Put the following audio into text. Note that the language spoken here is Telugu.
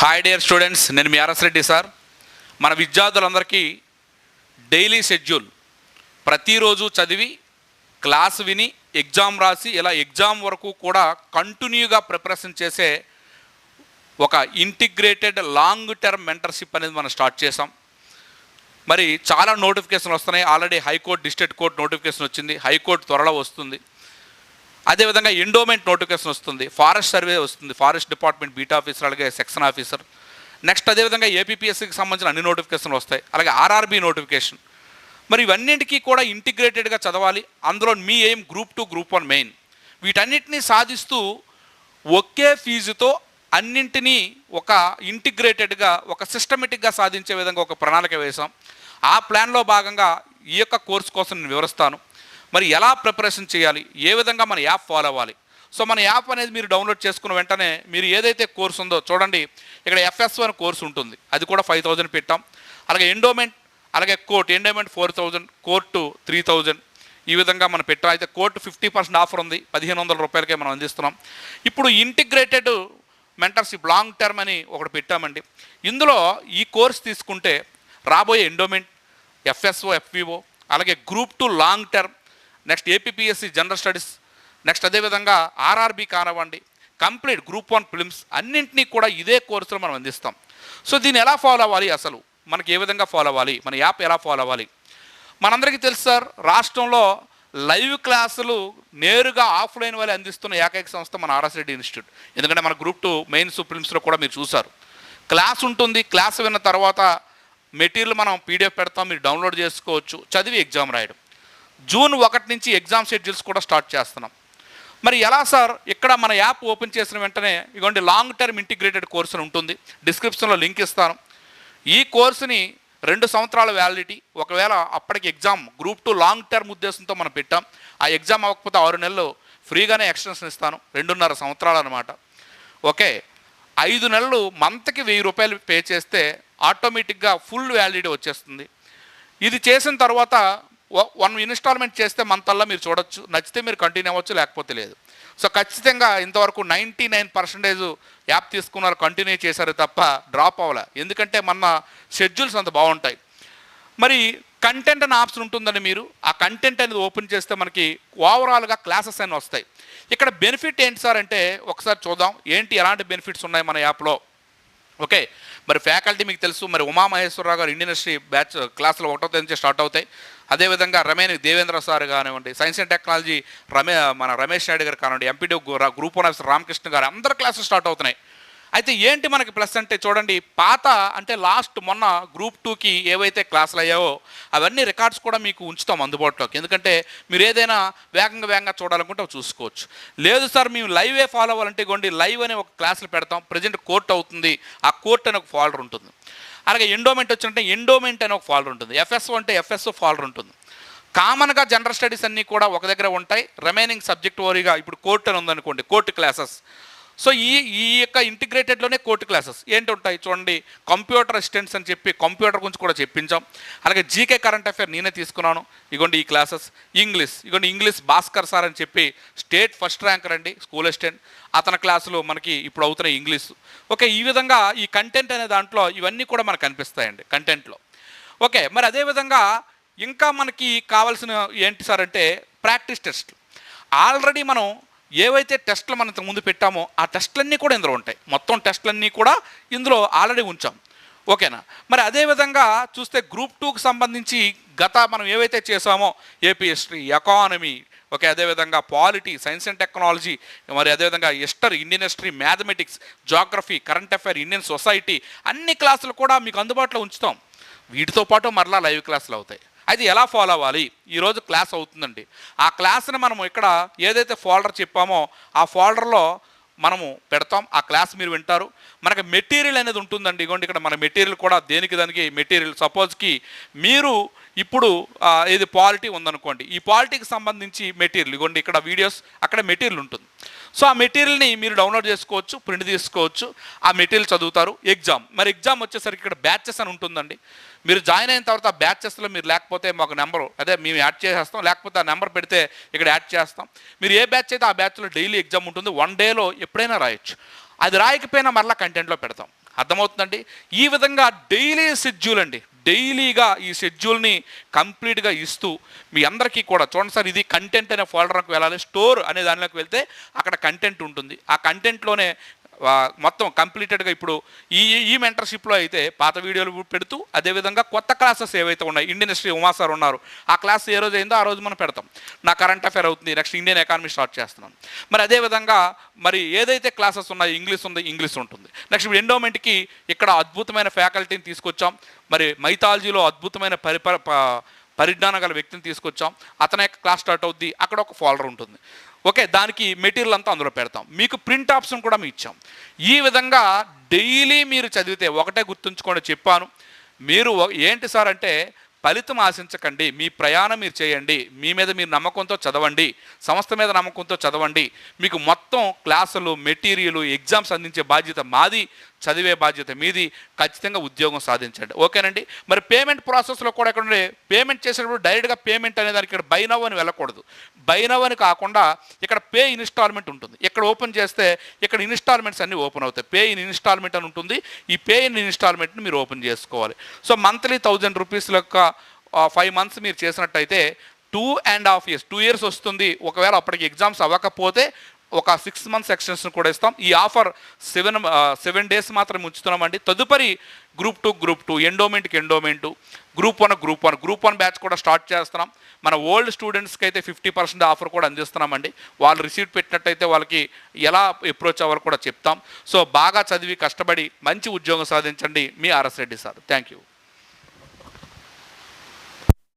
హాయ్ డియర్ స్టూడెంట్స్ నేను మీ ఆర్ఎస్ రెడ్డి సార్. మన విద్యార్థులందరికీ డైలీ షెడ్యూల్. ప్రతిరోజు చదివి క్లాస్ విని ఎగ్జామ్ రాసి ఇలా ఎగ్జామ్ వరకు కూడా కంటిన్యూగా ప్రిపరేషన్ చేసే ఒక ఇంటిగ్రేటెడ్ లాంగ్ టర్మ్ మెంటర్షిప్ అనేది మనం స్టార్ట్ చేసాం మరి చాలా నోటిఫికేషన్లు వస్తున్నాయి. Already high court district court notification వచ్చింది. హైకోర్టు త్వరలో వస్తుంది. అదేవిధంగా ఎండోమెంట్ నోటిఫికేషన్ వస్తుంది ఫారెస్ట్ సర్వే వస్తుంది ఫారెస్ట్ డిపార్ట్మెంట్ బీట్ ఆఫీసర్ అలాగే సెక్షన్ ఆఫీసర్ నెక్స్ట్ అదేవిధంగా ఏపీపీఎస్సీకి సంబంధించిన అన్ని నోటిఫికేషన్లు వస్తాయి అలాగే ఆర్ఆర్బీ నోటిఫికేషన్ మరి ఇవన్నింటికీ కూడా ఇంటిగ్రేటెడ్గా చదవాలి అందులో మీ aim group two group one main వీటన్నిటిని సాధిస్తూ ఒకే ఫీజుతో అన్నింటినీ ఒక ఇంటిగ్రేటెడ్గా ఒక సిస్టమేటిక్గా సాధించే విధంగా ఒక ప్రణాళిక వేశాం. ఆ ప్లాన్లో భాగంగా ఈ యొక్క కోర్సు కోసం నేను వివరిస్తాను. మరి ఎలా ప్రిపరేషన్ చేయాలి? ఏ విధంగా మన యాప్ ఫాలో అవ్వాలి? సో మన యాప్ అనేది మీరు డౌన్లోడ్ చేసుకున్న వెంటనే మీరు ఏదైతే కోర్స్ ఉందో చూడండి ఇక్కడ ఎఫ్ఎస్ అనే కోర్స్ ఉంటుంది. అది కూడా ఫైవ్ థౌజండ్ పెట్టాం. అలాగే ఎండోమెంట్ అలాగే court endowment four thousand court three thousand ఈ విధంగా మనం పెట్టాం. అయితే కోర్టు ఫిఫ్టీ పర్సెంట్ ఆఫర్ ఉంది. పదిహేను వందల రూపాయలకే మనం అందిస్తున్నాం. ఇప్పుడు ఇంటిగ్రేటెడ్ మెంటర్షిప్ లాంగ్ టర్మ్ అని ఒకటి పెట్టామండి. ఇందులో ఈ కోర్స్ తీసుకుంటే రాబోయే ఎండోమెంట్ ఎఫ్ఎస్ఓ ఎఫ్విఓ అలాగే group two long term next APSC general studies next అదేవిధంగా ఆర్ఆర్బి కానివ్వండి కంప్లీట్ గ్రూప్ వన్ ఫిలిమ్స్ అన్నింటినీ కూడా ఇదే కోర్సులో మనం అందిస్తాం. సో దీన్ని ఎలా ఫాలో అవ్వాలి అసలు? మనకి ఏ విధంగా ఫాలో అవ్వాలి? మన యాప్ ఎలా ఫాలో అవ్వాలి? మనందరికీ తెలుసు సార్ రాష్ట్రంలో లైవ్ క్లాసులు నేరుగా ఆఫ్లైన్ వల్ల అందిస్తున్న ఏకైక సంస్థ మన ఆర్ఎస్ రెడ్డి ఇన్స్టిట్యూట్ ఎందుకంటే మన గ్రూప్ టూ మెయిన్ ఫిల్మ్స్లో కూడా మీరు చూశారు. క్లాస్ ఉంటుంది క్లాస్ విన్న తర్వాత మెటీరియల్ మనం పీడిఎఫ్ పెడతాం మీరు డౌన్లోడ్ చేసుకోవచ్చు చదివి ఎగ్జామ్ రాయడం. జూన్ ఒకటి నుంచి ఎగ్జామ్ షెడ్యూల్స్ కూడా స్టార్ట్ చేస్తున్నాం. మరి ఎలా సార్? ఇక్కడ మన యాప్ ఓపెన్ చేసిన వెంటనే ఇగోండి లాంగ్ టర్మ్ ఇంటిగ్రేటెడ్ కోర్సు అని ఉంటుంది. డిస్క్రిప్షన్లో లింక్ ఇస్తాను. ఈ కోర్సుని రెండు సంవత్సరాల వ్యాలిడిటీ ఒకవేళ అప్పటికి exam group two long term ఉద్దేశంతో మనం పెట్టాం ఆ ఎగ్జామ్ అవ్వకపోతే ఆరు నెలలు ఫ్రీగానే ఎక్స్టెన్షన్ ఇస్తాను రెండున్నర సంవత్సరాలు అనమాట ఓకే ఐదు నెలలు మంత్కి వెయ్యి రూపాయలు పే చేస్తే ఆటోమేటిక్గా ఫుల్ వ్యాలిడిటీ వచ్చేస్తుంది. ఇది చేసిన తర్వాత వన్ ఇన్స్టాల్మెంట్ చేస్తే మంతల్లా మీరు చూడొచ్చు నచ్చితే మీరు కంటిన్యూ అవ్వచ్చు లేకపోతే లేదు. సో ఖచ్చితంగా ఇంతవరకు నైంటీ నైన్ పర్సెంటేజ్ యాప్ తీసుకున్నారు కంటిన్యూ చేశారు తప్ప డ్రాప్ అవ్వలే. ఎందుకంటే మన షెడ్యూల్స్ అంత బాగుంటాయి. మరి కంటెంట్ అనే ఆప్షన్ ఉంటుందని మీరు ఆ కంటెంట్ అనేది ఓపెన్ చేస్తే మనకి ఓవరాల్గా క్లాసెస్ అని వస్తాయి. ఇక్కడ బెనిఫిట్ ఏంటి సార్ అంటే ఒకసారి చూద్దాం ఏంటి ఎలాంటి బెనిఫిట్స్ ఉన్నాయి మన యాప్లో ఓకే. మరి ఫ్యాకల్టీ మీకు తెలుసు మరి ఉమామహేశ్వరరావు గారు ఇండియన్ హిస్టరీ బ్యాచ్ క్లాసులు ఒకటో తేదీ నుంచి స్టార్ట్ అవుతాయి. అదేవిధంగా రమేణ్ దేవేంద్ర సార్ కానివ్వండి సైన్స్ అండ్ టెక్నాలజీ రమే మన రమేష్ నాయుడు గారు కానివ్వండి MPD group one officer Ramakrishna గారు అందరు క్లాసులు స్టార్ట్ అవుతున్నాయి. అయితే ఏంటి మనకి ప్లస్ అంటే చూడండి పాత అంటే లాస్ట్ మొన్న గ్రూప్ టూకి ఏవైతే క్లాసులు అయ్యావో అవన్నీ రికార్డ్స్ కూడా మీకు ఉంచుతాం అందుబాటులోకి. ఎందుకంటే మీరు ఏదైనా వేగంగా వేగంగా చూడాలనుకుంటే అవి చూసుకోవచ్చు. లేదు సార్ మేము లైవే ఫాలో అవ్వాలంటే కొండి లైవ్ అనే ఒక క్లాసులు పెడతాం. ప్రజెంట్ కోర్ట్ అవుతుంది. ఆ కోర్ట్ అనే ఒక ఫాల్డర్ ఉంటుంది. అలాగే ఎండోమెంట్ వచ్చినట్టే ఎండోమెంట్ అనే ఒక ఫాల్డర్ ఉంటుంది. ఎఫ్ఎస్ఓ అంటే ఎఫ్ఎస్ఓ ఫాల్డర్ ఉంటుంది. కామన్గా జనరల్ స్టడీస్ అన్నీ కూడా ఒక దగ్గర ఉంటాయి. రిమైనింగ్ సబ్జెక్ట్ ఓరిగా ఇప్పుడు కోర్ట్ అని ఉందనుకోండి కోర్టు క్లాసెస్. సో ఈ ఈ యొక్క ఇంటిగ్రేటెడ్లోనే కోర్టు క్లాసెస్ ఏంటి ఉంటాయి చూడండి కంప్యూటర్ అసిస్టెంట్స్ అని చెప్పి కంప్యూటర్ గురించి కూడా చెప్పించాం. అలాగే జీకే కరెంట్ అఫేర్ నేనే తీసుకున్నాను. ఇగోండి ఈ క్లాసెస్ ఇంగ్లీష్ ఇగోండి ఇంగ్లీష్ భాస్కర్ సార్ అని చెప్పి స్టేట్ ఫస్ట్ ర్యాంకర్ అండి స్కూల్ అసిస్టెంట్ అతని క్లాసులు మనకి ఇప్పుడు అవుతున్నాయి ఇంగ్లీష్ ఓకే ఈ విధంగా ఈ కంటెంట్ అనే దాంట్లో ఇవన్నీ కూడా మనకు కనిపిస్తాయండి కంటెంట్లో ఓకే మరి అదేవిధంగా ఇంకా మనకి కావాల్సిన ఏంటి సార్ అంటే ప్రాక్టీస్ టెస్ట్ ఆల్రెడీ మనం ఏవైతే టెస్ట్లు మనం ముందు పెట్టామో ఆ టెస్ట్లన్నీ కూడా ఇందులో ఉంటాయి. మొత్తం టెస్ట్లన్నీ కూడా ఇందులో ఆల్రెడీ ఉంచాం. ఓకేనా? మరి అదేవిధంగా చూస్తే గ్రూప్ టూకి సంబంధించి గత మనం ఏవైతే చేసామో ఏపీ హిస్టరీ ఎకానమీ ఓకే అదేవిధంగా పాలిటీ సైన్స్ అండ్ టెక్నాలజీ మరి అదేవిధంగా history Indian history mathematics geography current affair Indian society అన్ని క్లాసులు కూడా మీకు అందుబాటులో ఉంచుతాం. వీటితో పాటు మరలా లైవ్ క్లాసులు అవుతాయి. అది ఎలా ఫాలో అవ్వాలి? ఈరోజు క్లాస్ అవుతుందండి. ఆ క్లాస్ని మనం ఇక్కడ ఏదైతే ఫోల్డర్ చెప్పామో ఆ ఫోల్డర్లో మనము పెడతాం. ఆ క్లాస్ మీరు వింటారు. మనకి మెటీరియల్ అనేది ఉంటుందండి. ఇగోండి ఇక్కడ మన మెటీరియల్ కూడా దేనికి దానికి మెటీరియల్ సపోజ్కి మీరు ఇప్పుడు ఇది పాలిటీ ఉందనుకోండి. ఈ పాలిటీకి సంబంధించి మెటీరియల్ ఇగోండి ఇక్కడ వీడియోస్ అక్కడ మెటీరియల్ ఉంటుంది. సో ఆ మెటీరియల్ని మీరు డౌన్లోడ్ చేసుకోవచ్చు ప్రింట్ తీసుకోవచ్చు. ఆ మెటీరియల్ చదువుతారు. ఎగ్జామ్ మరి ఎగ్జామ్ వచ్చేసరికి ఇక్కడ బ్యాచెస్ అని ఉంటుందండి. మీరు జాయిన్ అయిన తర్వాత బ్యాచెస్లో మీరు లేకపోతే మాకు నెంబరు అదే మేము యాడ్ చేసేస్తాం లేకపోతే ఆ నెంబర్ పెడితే ఇక్కడ యాడ్ చేస్తాం. మీరు ఏ బ్యాచ్ అయితే ఆ బ్యాచ్లో డైలీ ఎగ్జామ్ ఉంటుంది వన్ డేలో ఎప్పుడైనా రాయొచ్చు. అది రాయకపోయినా మరలా కంటెంట్లో పెడతాం. అర్థమవుతుందండి? ఈ విధంగా డైలీ షెడ్యూల్ అండి డైలీగా ఈ షెడ్యూల్ని కంప్లీట్గా ఇస్తూ మీ అందరికీ కూడా చూడండి సార్ ఇది కంటెంట్ అనే ఫోల్డర్కి వెళ్ళాలి స్టోర్ అనే దానిలోకి వెళ్తే అక్కడ కంటెంట్ ఉంటుంది. ఆ కంటెంట్లోనే మొత్తం కంప్లీటెడ్గా ఇప్పుడు ఈ ఈ మెంటర్షిప్లో అయితే పాత వీడియోలు పెడుతూ అదేవిధంగా కొత్త క్లాసెస్ ఏవైతే ఉన్నాయి ఇండియన్ హిస్టరీ ఉమా సార్ ఉన్నారు. ఆ క్లాస్ ఏ రోజు అయిందో ఆ రోజు మనం పెడతాం. నా కరెంట్ అఫేర్ అవుతుంది నెక్స్ట్ ఇండియన్ ఎకానమీ స్టార్ట్ చేస్తున్నాం మరి అదేవిధంగా మరి ఏదైతే క్లాసెస్ ఉన్నాయో ఇంగ్లీష్ ఉంది ఇంగ్లీష్ ఉంటుంది. నెక్స్ట్ ఇప్పుడు ఎండోమెంట్కి ఇక్కడ అద్భుతమైన ఫ్యాకల్టీని తీసుకొచ్చాం. మరి మైథాలజీలో అద్భుతమైన పరిపర పరిజ్ఞానం గల వ్యక్తిని తీసుకొచ్చాం. అతని యొక్క క్లాస్ స్టార్ట్ అవుద్ది అక్కడ ఒక ఫాలర్ ఉంటుంది. ఓకే దానికి మెటీరియల్ అంతా అందులో పెడతాం. మీకు ప్రింట్ ఆప్షన్ కూడా మేము ఇచ్చాం. ఈ విధంగా డైలీ మీరు చదివితే ఒకటే గుర్తుంచుకోండి చెప్పాను. మీరు ఏంటి సార్ అంటే ఫలితం ఆశించకండి. మీ ప్రయాణం మీరు చేయండి. మీ మీద మీరు నమ్మకంతో చదవండి. సంస్థ మీద నమ్మకంతో చదవండి. మీకు మొత్తం క్లాసులు మెటీరియల్ ఎగ్జామ్స్ అందించే బాధ్యత మాది. చదివే బాధ్యత మీది. ఖచ్చితంగా ఉద్యోగం సాధించండి. ఓకేనండి? మరి పేమెంట్ ప్రాసెస్లో కూడా ఇక్కడ ఉండే? పేమెంట్ చేసేటప్పుడు డైరెక్ట్గా పేమెంట్ అనే దానికి ఇక్కడ బైనవ్ అని వెళ్ళకూడదు. బైనవ్ అని కాకుండా ఇక్కడ పే ఇన్స్టాల్మెంట్ ఉంటుంది. ఇక్కడ ఓపెన్ చేస్తే ఇక్కడ ఇన్స్టాల్మెంట్స్ అన్నీ ఓపెన్ అవుతాయి. పే ఇన్ ఇన్స్టాల్మెంట్ అని ఉంటుంది. ఈ పే ఇన్ ఇన్స్టాల్మెంట్ని మీరు ఓపెన్ చేసుకోవాలి. సో మంత్లీ థౌజండ్ రూపీస్ యొక్క ఫైవ్ మంత్స్ మీరు చేసినట్టయితే two and half years two years వస్తుంది. ఒకవేళ అప్పటికి ఎగ్జామ్స్ అవ్వకపోతే ఒక సిక్స్ మంత్స్ ఎక్స్టెన్షన్ కూడా ఇస్తాం. ఈ ఆఫర్ సెవెన్ సెవెన్ డేస్ మాత్రం ఉంచుతున్నామండి. తదుపరి group two group two ఎండోమెంట్కి endowment group one group one group one batch కూడా స్టార్ట్ చేస్తున్నాం. మన ఓల్డ్ స్టూడెంట్స్కి అయితే ఫిఫ్టీ పర్సెంట్ ఆఫర్ కూడా అందిస్తున్నామండి. వాళ్ళు రిసీట్ పెట్టినట్టయితే వాళ్ళకి ఎలా అప్రోచ్ అవ్వాలో కూడా చెప్తాం. సో బాగా చదివి కష్టపడి మంచి ఉద్యోగం సాధించండి మీ RS Reddy sir. Thank you